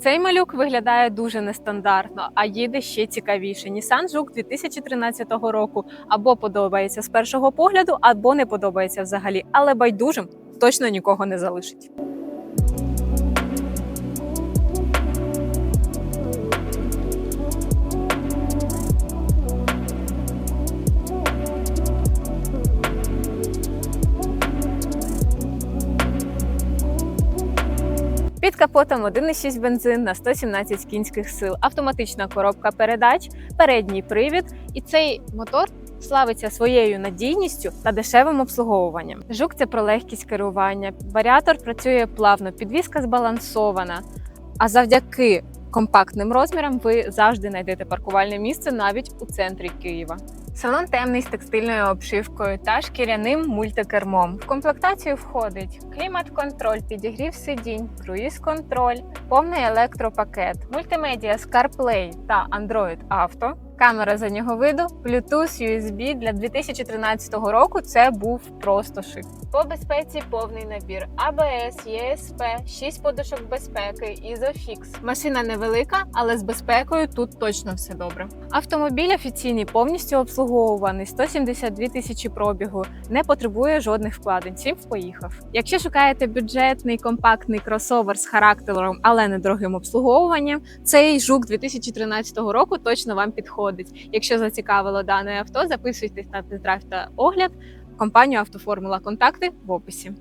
Цей малюк виглядає дуже нестандартно, а їде ще цікавіше. Nissan Juke 2013 року або подобається з першого погляду, або не подобається взагалі, але байдужим точно нікого не залишить. Під капотом 1,6 бензин на 117 кінських сил, автоматична коробка передач, передній привід, і цей мотор славиться своєю надійністю та дешевим обслуговуванням. Жук це про легкість керування. Варіатор працює плавно, підвізка збалансована. А завдяки компактним розмірам ви завжди знайдете паркувальне місце навіть у центрі Києва. Салон темний з текстильною обшивкою та шкіряним мультикермом. В комплектацію входить клімат-контроль, підігрів сидінь, круїз-контроль, повний електропакет, мультимедіа з CarPlay та Android Auto, камера заднього виду, Bluetooth, USB для 2013 року. Це був просто шик. По безпеці повний набір ABS, ESP, 6 подушок безпеки, Isofix. Машина невелика, але з безпекою тут точно все добре. Автомобіль офіційний повністю обслуговуваний, 172 тисячі пробігу, не потребує жодних вкладень. Сім поїхав. Якщо шукаєте бюджетний компактний кросовер з характером, але недорогим обслуговуванням, цей жук 2013 року точно вам підходить. Якщо зацікавило дане авто, записуйтесь на тест-драйв та огляд. Компанію Автоформула. Контакти в описі.